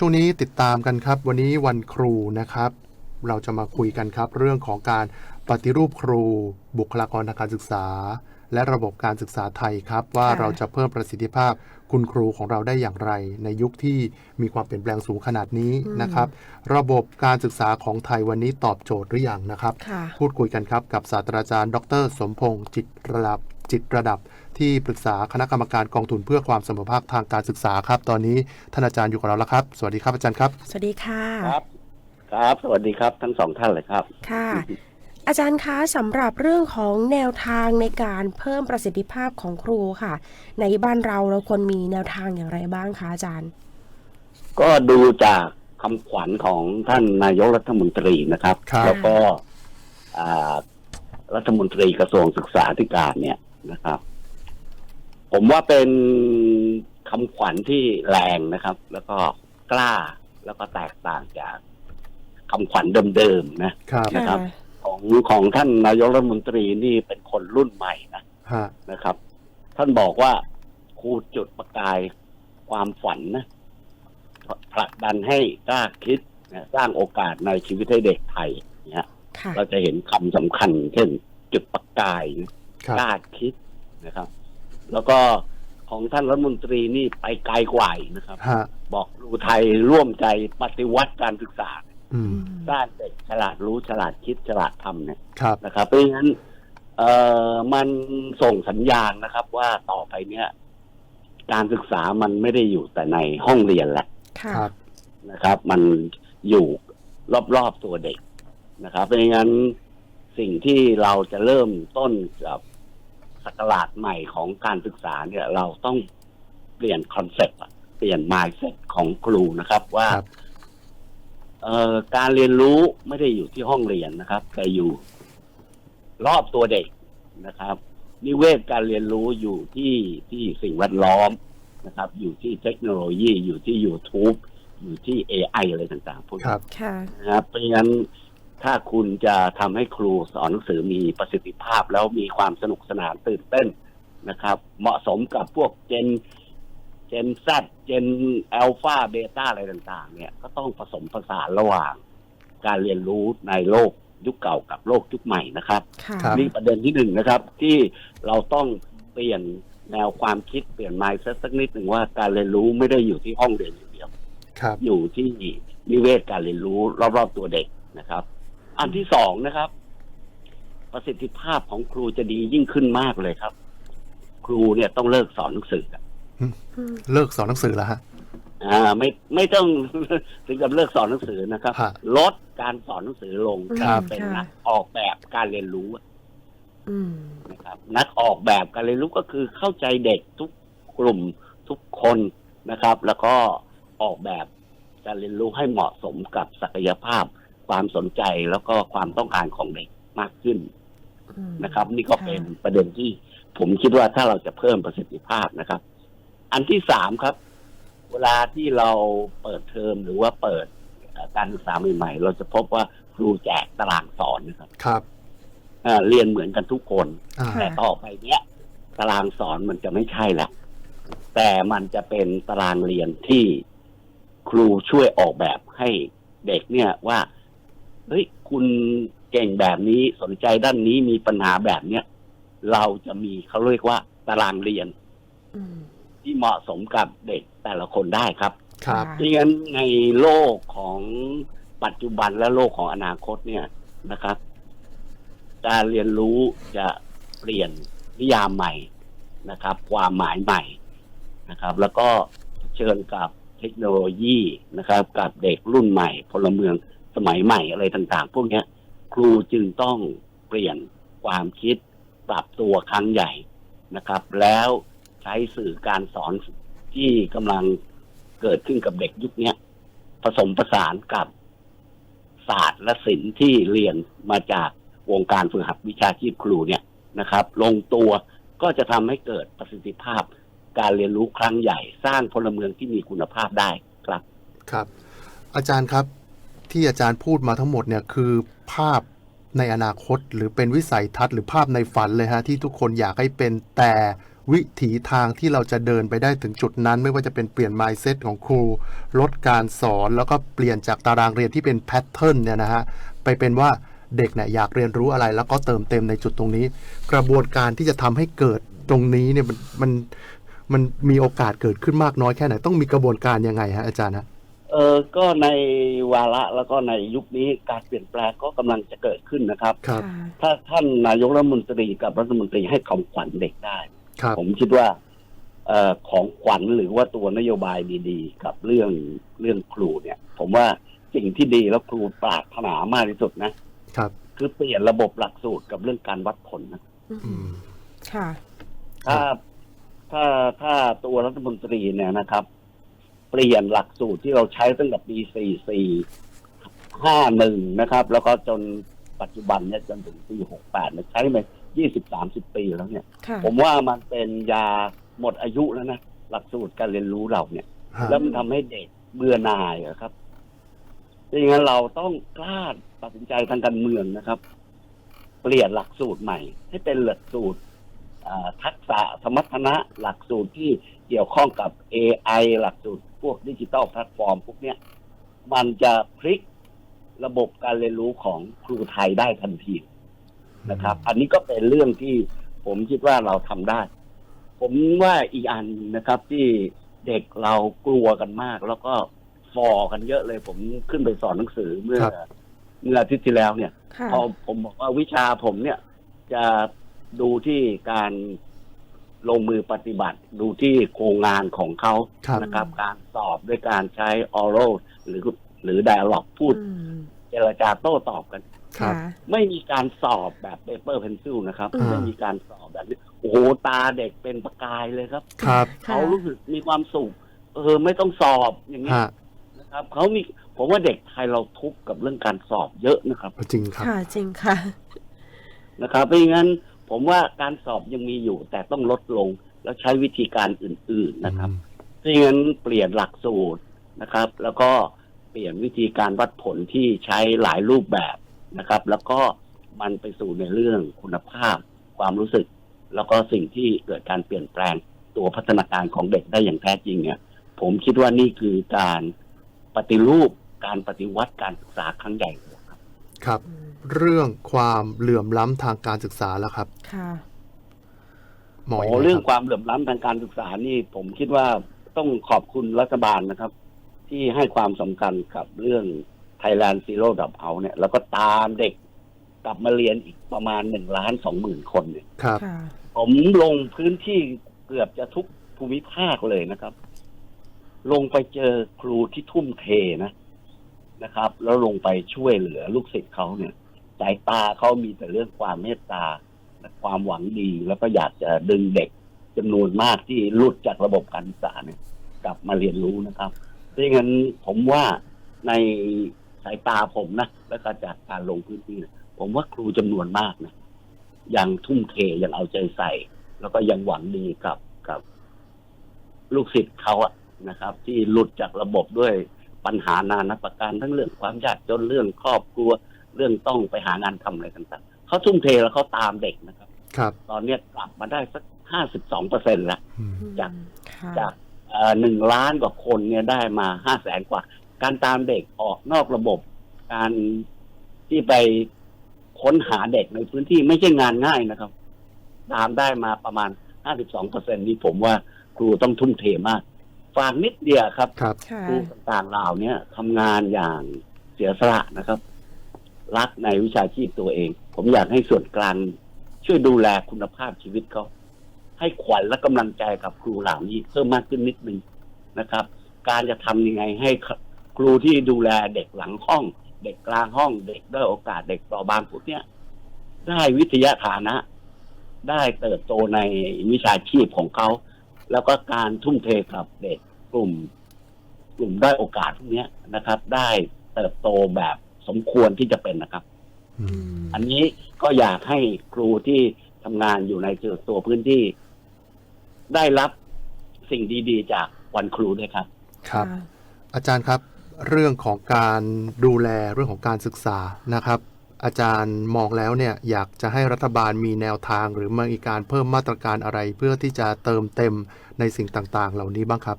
ช่วงนี้ติดตามกันครับ วันนี้วันครูนะครับ เราจะมาคุยกันครับ เรื่องของการปฏิรูปครู บุคลากรทางการศึกษา และระบบการศึกษาไทยครับ ว่าค่ะเราจะเพิ่มประสิทธิภาพคุณครูของเราได้อย่างไร ในยุคที่มีความเปลี่ยนแปลงสูงขนาดนี้นะครับ ระบบการศึกษาของไทยวันนี้ตอบโจทย์หรือยังนะครับค่ะพูดคุยกันครับกับศาสตราจารย์ ดร สมพงษ์จิตระดับ จิตระดับ ที่ปรึกษาคณะกรรมการกองทุนเพื่อความเสมอภาคทางการศึกษาครับ ตอนนี้ท่านอาจารย์อยู่กับเราแล้วครับ สวัสดีครับอาจารย์ครับ สวัสดีค่ะ ครับ ครับ สวัสดีครับทั้งสองท่านเลยครับ ค่ะ อาจารย์คะสำหรับเรื่องของแนวทางในการเพิ่มประสิทธิภาพของครูค่ะ ในบ้านเราเราควรมีแนวทางอย่างไรบ้างคะอาจารย์ ก็ดูจากคำขวัญของท่านนายกรัฐมนตรีนะครับ ครับ แล้วก็อ่ารัฐมนตรีกระทรวงศึกษาธิการเนี่ย นะครับ ผมว่าเป็นคำขวัญที่แรงนะครับ แล้วก็กล้าแล้วก็แตกต่างจากคำขวัญเดิมๆนะครับ นะครับ ของของท่านนายกรัฐมนตรีนี่เป็นคนรุ่นใหม่นะฮะนะครับ ท่านบอกว่าครูจุดประกายความฝันนะผลักดันให้กล้าคิดนะสร้างโอกาสในชีวิตให้เด็กไทยเนี่ยค่ะเราจะเห็นคำสำคัญเช่นจุดประกายครับ กล้าคิดนะครับ แล้วก็ของท่านรัฐมนตรีนี่ไปไกลกว่าอีกนะครับฮะบอกครูไทยร่วมใจปฏิวัติการศึกษาอืมสร้างเด็กฉลาดรู้ฉลาดคิดฉลาดทำเนี่ยครับนะครับเพราะฉะนั้น เอ่อมันส่งสัญญาณนะครับ ว่าต่อไปเนี่ย การศึกษามันไม่ได้อยู่แต่ในห้องเรียนแหละค่ะครับนะครับ มันอยู่รอบๆตัวเด็กนะครับเพราะฉะนั้นสิ่งที่เราจะเริ่มต้นกับ สกราชใหม่ของการศึกษาเนี่ยเราต้องเปลี่ยนคอนเซ็ปต์อะเปลี่ยน mindset ของครูนะครับว่าครับเอ่อการเรียนรู้ไม่ได้อยู่ที่ห้องเรียนนะครับ แต่อยู่รอบตัวเด็กนะครับ นิเวศการเรียนรู้อยู่ที่ที่สิ่งแวดล้อมนะครับ อยู่ที่เทคโนโลยีอยู่ที่ YouTube อยู่ที่ AI อะไรต่างๆพวกคนี้รับ ค่ะนะครับเพราะฉะนั้น ถ้าคุณจะทำให้ครูสอนหนังสือมีประสิทธิภาพแล้วมีความสนุกสนานตื่นเต้นนะครับ เหมาะสมกับพวกเจนเจนแซเจนอัลฟาเบต้าอะไรต่างๆ เนี่ย ก็ต้องผสมผสานระหว่าง การเรียนรู้ในโลกยุคเก่ากับโลกยุคใหม่นะครับค่ะครับนี่ประเด็นที่หนึ่งนะครับ ที่เราต้องเปลี่ยนแนวความคิดเปลี่ยน mindset สักนิดหนึ่งว่าการเรียนรู้ไม่ได้อยู่ที่ห้องเรียนอย่างเดียวครับอยู่ที่นิเวศการเรียนรู้รอบๆตัวเด็กนะครับ อันที่สองนะครับ ประสิทธิภาพของครูจะดียิ่งขึ้นมากเลยครับ ครูเนี่ยต้องเลิกสอนหนังสืออะอืมเลิกสอนหนังสือแล้วฮะ อ่า ไม่ไม่ต้อง ถึงกับเลิกสอนหนังสือนะครับ ฮะลดการสอนหนังสือลงครับ เป็นค่ะนักออกแบบการเรียนรู้อืม นะครับนักออกแบบการเรียนรู้ก็คือเข้าใจเด็กทุกกลุ่มทุกคนนะครับ แล้วก็ออกแบบการเรียนรู้ให้เหมาะสมกับศักยภาพ ความสนใจแล้วก็ความต้องการของเด็กมากขึ้นอืมนะครับ นี่ก็เป็นประเด็นที่ผมคิดว่าถ้าเราจะเพิ่มประสิทธิภาพนะครับ อันที่สามครับ เวลาที่เราเปิดเทอมหรือว่าเปิดเอ่อการศึกษาใหม่ๆ เราจะพบว่าครูแจกตารางสอนนะครับ ครับอ่าเรียนเหมือนกันทุกคนอ่าแต่ต่อไปเนี้ย ตารางสอนมันจะไม่ใช่ละแต่มันจะเป็นตารางเรียนที่ครูช่วยออกแบบให้เด็กเนี่ยว่า เฮ้ยคุณเก่งแบบนี้สนใจด้านนี้มีปัญหาแบบเนี้ยเราจะมีเขาเรียกว่าตารางเรียนอืมที่เหมาะสมกับเด็กแต่ละคนได้ครับครับค่ะดังนั้นในโลกของปัจจุบันและโลกของอนาคตเนี่ยนะครับ การเรียนรู้จะเปลี่ยนนิยามใหม่นะครับ ความหมายใหม่นะครับ แล้วก็เชิญกับเทคโนโลยีนะครับ กับเด็กรุ่นใหม่พลเมือง สมัยใหม่อะไรต่างๆ พวกเนี้ยครูจึงต้องเปลี่ยนความคิดปรับตัวครั้งใหญ่นะครับ แล้วใช้สื่อการสอนที่กำลังเกิดขึ้นกับเด็กยุคเนี้ยผสมผสานกับศาสตร์และศิลป์ที่เรียนมาจากวงการฝึกหัดวิชาชีพครูเนี่ยนะครับ ลงตัวก็จะทำให้เกิดประสิทธิภาพ การเรียนรู้ครั้งใหญ่ สร้างพลเมืองที่มีคุณภาพได้ครับ ครับ อาจารย์ครับ ที่อาจารย์พูดมาทั้งหมดเนี่ยคือภาพในอนาคตหรือเป็นวิสัยทัศน์หรือภาพในฝันเลยฮะที่ทุกคนอยากให้เป็นแต่วิถีทางที่เราจะเดินไปได้ถึงจุดนั้น ไม่ว่าจะเป็นเปลี่ยน mindset ของครู ลดการสอนแล้วก็เปลี่ยนจากตารางเรียนที่เป็นแพทเทิร์นเนี่ยนะฮะไปเป็นว่าเด็กเนี่ยอยากเรียนรู้อะไร แล้วก็เติมเต็มในจุดตรงนี้ กระบวนการที่จะทำให้เกิดตรงนี้เนี่ยมันมันมันมีโอกาสเกิดขึ้นมากน้อยแค่ไหนต้องมีกระบวนการยังไงฮะอาจารย์ฮะ เออก็ในวาระแล้วก็ในยุคนี้การเปลี่ยนแปลงก็กำลังจะเกิดขึ้นนะครับ ครับค่ะถ้าท่านนายกรัฐมนตรีกับรัฐมนตรีให้ของขวัญเด็กได้ ครับ ผมคิดว่าเอ่อของขวัญหรือว่าตัวนโยบายดีๆ กับเรื่องเรื่องครูเนี่ย ผมว่าสิ่งที่ดีแล้วครูปรารถนามากที่สุดนะ ครับ คือเปลี่ยนระบบหลักสูตรกับเรื่องการวัดผลนะอือืมม ค่ะ ถ้าถ้าถ้าตัวรัฐมนตรีเนี่ยนะครับ เปลี่ยนหลักสูตรที่เราใช้ตั้งแต่ปี 44 51 นะครับ แล้วก็จนปัจจุบันเนี่ยจนถึงปี 68เนี่ยใช้มา20 30 ปีแล้วเนี่ย ค่ะ ผมว่ามันเป็นยาหมดอายุแล้วนะ หลักสูตรการเรียนรู้เราเนี่ย ฮะแล้วมันทำให้เด็กเบื่อหน่ายอะครับดังนั้นเราต้องกล้าตัดสินใจทางการเมืองนะครับ เปลี่ยนหลักสูตรใหม่ ให้เป็นหลักสูตรอ่าทักษะสมรรถนะหลักสูตรที่เกี่ยวข้องกับ AI หลักสูตร พวกดิจิตอลแพลตฟอร์มพวกเนี้ยมันจะพลิกระบบการเรียนรู้ของครูไทยได้ทันทีนะครับ อันนี้ก็เป็นเรื่องที่ผมคิดว่าเราทำได้ ผมว่าอีกอันหนึ่งนะครับ ที่เด็กเรากลัวกันมาก แล้วก็ฟอกันเยอะเลย ผมขึ้นไปสอนหนังสือเมื่อครับเมื่ออาทิตย์ที่แล้วเนี่ยค่ะพอผมบอกว่าวิชาผมเนี่ย จะดูที่การ ลงมือปฏิบัติดูที่โครงงานของเขาครับ นะครับ การสอบด้วยการใช้ oral หรือหรือ dialog พูดอืมเจรจาโต้ตอบกัน ครับค่ะไม่มีการสอบแบบ paper pencil นะครับอืมไม่มีการสอบแบบนี้โอ้โหตาเด็กเป็นประกายเลยครับ ครับ ค่ะ เขารู้สึกมีความสุขเออไม่ต้องสอบอย่างเงี้ยฮะนะครับเขามีผมว่าเด็กไทยเราทุกข์กับเรื่องการสอบเยอะนะครับ จริงครับ ค่ะจริงค่ะ นะครับเพราะงั้น ผมว่าการสอบยังมีอยู่ แต่ต้องลดลงแล้วใช้วิธีการอื่น ๆนะครับเพราะงั้นเปลี่ยนหลักสูตรนะครับ แล้วก็เปลี่ยนวิธีการวัดผลที่ใช้หลายรูปแบบนะครับ แล้วก็มันไปสู่ในเรื่องคุณภาพ ความรู้สึก แล้วก็สิ่งที่เกิดการเปลี่ยนแปลงตัวพัฒนาการของเด็กได้อย่างแท้จริงเนี่ย ผมคิดว่านี่คือการปฏิรูปการปฏิวัติการศึกษาครั้งใหญ่เลยครับ ครับ เรื่องความเหลื่อมล้ำทางการศึกษาแล้วครับ ค่ะหมอโอ้ยังไงเรื่องคครับวามเหลื่อมล้ำทางการศึกษานี่ ผมคิดว่าต้องขอบคุณรัฐบาลนะครับ ที่ให้ความสำคัญกับเรื่อง Thailand Zero d r o p Out เนี่ย แล้วก็ตามเด็กกลับมาเรียนอีกประมาณหนึ่งล้านสองหมื่นคนเนี่ยครับค่ะผมลงพื้นที่เกือบจะทุกภูมิภาคเลยนะครับ ลงไปเจอครูที่ทุ่มเทนะนะครับ แล้วลงไปช่วยเหลือลูกศิษย์เขาเนี่ย สายตาเขามีแต่เรื่องความเมตตา ความหวังดีแล้วก็อยากจะดึงเด็กจำนวนมากที่หลุดจากระบบการศึกษาเนี่ย กลับมาเรียนรู้นะครับดังนั้นผมว่าในสายตาผมนะแล้วก็จากการลงพื้นที่นี่ยผมว่าครูจำนวนมากนะยังทุ่มเทยังเอาใจใส่ แล้วก็ยังหวังดีกับกับ ลูกศิษย์เขาอะนะครับ ที่หลุดจากระบบด้วยปัญหานานาประการทั้งเรื่องความยากจนเรื่องครอบครัว เรื่องต้องไปหางานทำอะไรต่างๆเขาทุ่มเทแล้วเขาตามเด็กนะครับ ครับ ตอนเนี้ยกลับมาได้สักห้าสิบสองเปอร์เซ็นต์แล้วอืม จาก ค่ะจากหนึ่งล้านกว่าคนเนี่ยได้มาห้าแสนกว่า การตามเด็กออกนอกระบบ การที่ไปค้นหาเด็กในพื้นที่ไม่ใช่งานง่ายนะครับ ตามได้มาประมาณห้าสิบสองเปอร์เซ็นนี้ผมว่าครูต้องทุ่มเทมาก ฝากนิดเดียวครับ ครับ ค่ะ ครูต่างๆเหล่าเนี้ยทำงานอย่างเสียสละนะครับ รักในวิชาชีพตัวเอง ผมอยากให้ส่วนกลางช่วยดูแลคุณภาพชีวิตเขาให้ขวัญและกำลังใจกับครูเหล่านี้เพิ่มมากขึ้นนิดนึงนะครับ การจะทำยังไงให้ครูที่ดูแลเด็กหลังห้อง เด็กกลางห้อง เด็กด้อยโอกาสเด็กเปราะบางพวกเนี้ยได้วิทยาฐานะ ได้เติบโตในวิชาชีพของเขา แล้วก็การทุ่มเทกับเด็กกลุ่ม กลุ่มด้อยโอกาสพวกนี้นะครับ ได้เติบโตแบบ สมควรที่จะเป็นนะครับอืมอันนี้ก็อยากให้ครูที่ทำงานอยู่ในตัวพื้นที่ ได้รับสิ่งดีๆ จากวันครูด้วยครับ ครับ อาจารย์ครับ เรื่องของการดูแลเรื่องของการศึกษานะครับ อาจารย์มองแล้วเนี่ยอยากจะให้รัฐบาลมีแนวทาง หรือมีการเพิ่มมาตรการอะไรเพื่อที่จะเติมเต็มในสิ่งต่างๆ เหล่านี้บ้างครับ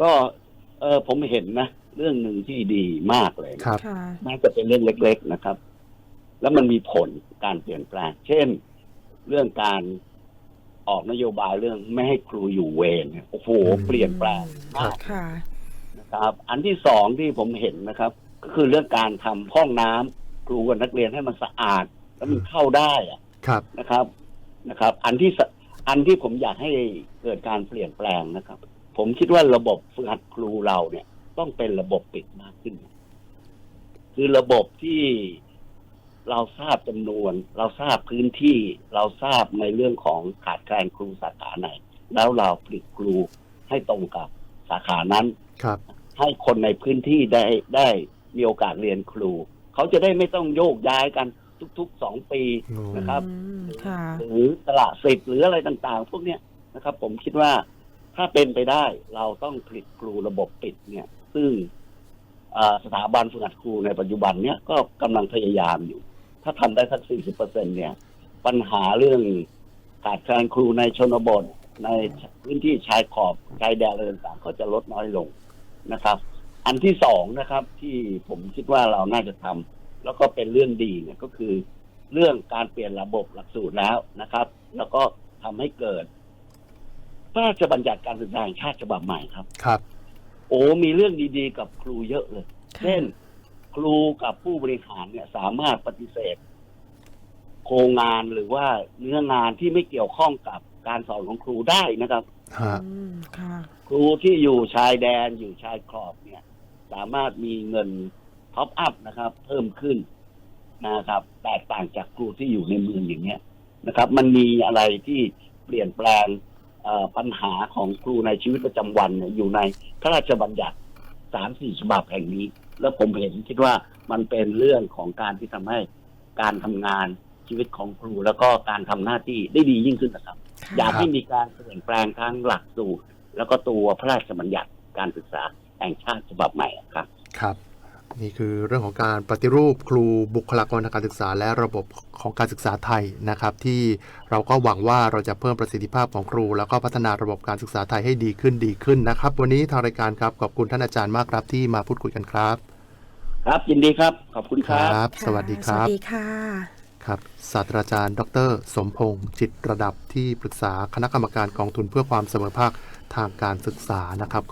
ก็เออผมเห็นนะ เรื่องหนึ่งที่ดีมากเลยนะครับ ค่ะ แม้จะเป็นเรื่องเล็ก ๆนะครับ แล้วมันมีผลการเปลี่ยนแปลง เช่น เรื่องการออกนโยบายเรื่องไม่ให้ครูอยู่เวรเนี่ยโอ้โหอืม เปลี่ยนแปลงมากค่ะ นะครับ อันที่สองที่ผมเห็นนะครับ ก็คือเรื่องการทำห้องน้ำครูกับนักเรียนให้มันสะอาด แล้วมันเข้าได้อะครับ นะครับนะครับ อันที่สอันที่ผมอยากให้เกิดการเปลี่ยนแปลงนะครับ ผมคิดว่าระบบฝึกหัดครูเราเนี่ย ต้องเป็นระบบปิดมากขึ้น คือระบบที่เราทราบจำนวน เราทราบพื้นที่ เราทราบในเรื่องของขาดแคลนครูสาขาไหน แล้วเราผลิตครูให้ตรงกับสาขานั้นครับ ให้คนในพื้นที่ได้ได้มีโอกาสเรียนครู เขาจะได้ไม่ต้องโยกย้ายกันทุกๆสองปีโอ้นะครับอืมค่ะหรือตลาดสิทธิ์หรืออะไรต่างๆ พวกเนี้ยนะครับ ผมคิดว่าถ้าเป็นไปได้เราต้องผลิตครูระบบปิดเนี่ย ซึ่งสถาบันฝึกหัดครูในปัจจุบันเนี้ยก็กำลังพยายามอยู่ ถ้าทำได้สักสี่สิบเปอร์เซ็นเนี่ย ปัญหาเรื่องขาดแคลนครูในชนบท ในพื้นที่ชายขอบชายแดนอะไรต่างๆก็จะลดน้อยลงนะครับ อันที่สองนะครับ ที่ผมคิดว่าเราน่าจะทำแล้วก็เป็นเรื่องดีเนี่ยก็คือ เรื่องการเปลี่ยนระบบหลักสูตรแล้วนะครับ แล้วก็ทำให้เกิดพระราชบัญญัติการศึกษาแห่งชาติฉบับใหม่ครับครับ โอ้มีเรื่องดีๆ กับครูเยอะเลยค่ะเช่น ครูกับผู้บริหารเนี่ย สามารถปฏิเสธ โครงงานหรือว่าเนื้องานที่ไม่เกี่ยวข้องกับการสอนของครูได้นะครับ ฮะอืมค่ะ ครูที่อยู่ชายแดนอยู่ชายขอบเนี่ย สามารถมีเงินท็อปอัพนะครับ เพิ่มขึ้นนะครับแตกต่างจากครูที่อยู่ในเมืองอย่างเงี้ยนะครับ มันมีอะไรที่เปลี่ยนแปลงเอ่อ ปัญหาของครูในชีวิตประจำวันเนี่ยอยู่ในพระราชบัญญัติสามสี่ฉบับแห่งนี้ แล้วผมเห็นคิดว่ามันเป็นเรื่องของการที่ทำให้การทำงานชีวิตของครูแล้วก็การทำหน้าที่ได้ดียิ่งขึ้นนะครับ อยากให้มีการเปลี่ยนแปลงทั้งหลักสูตรแล้วก็ตัวพระราชบัญญัติการศึกษาแห่งชาติฉบับใหม่ครับ ครับ นี่คือเรื่องของการปฏิรูปครูบุคลากรทางการศึกษา และระบบของการศึกษาไทยนะครับ ที่เราก็หวังว่าเราจะเพิ่มประสิทธิภาพของครู แล้วก็พัฒนาระบบการศึกษาไทยให้ดีขึ้นดีขึ้นนะครับ วันนี้ทางรายการครับขอบคุณท่านอาจารย์มากครับที่มาพูดคุยกันครับ ครับยินดีครับขอบคุณครับค่ะสวัสดีคสรัวับสดีค่ะครับศาสตราจารย์ ดร สมพงษ์จิตระดับที่ปรึกษาคณะกรรมการกองทุนเพื่อความเสมอภาคทางการศึกษานะครับ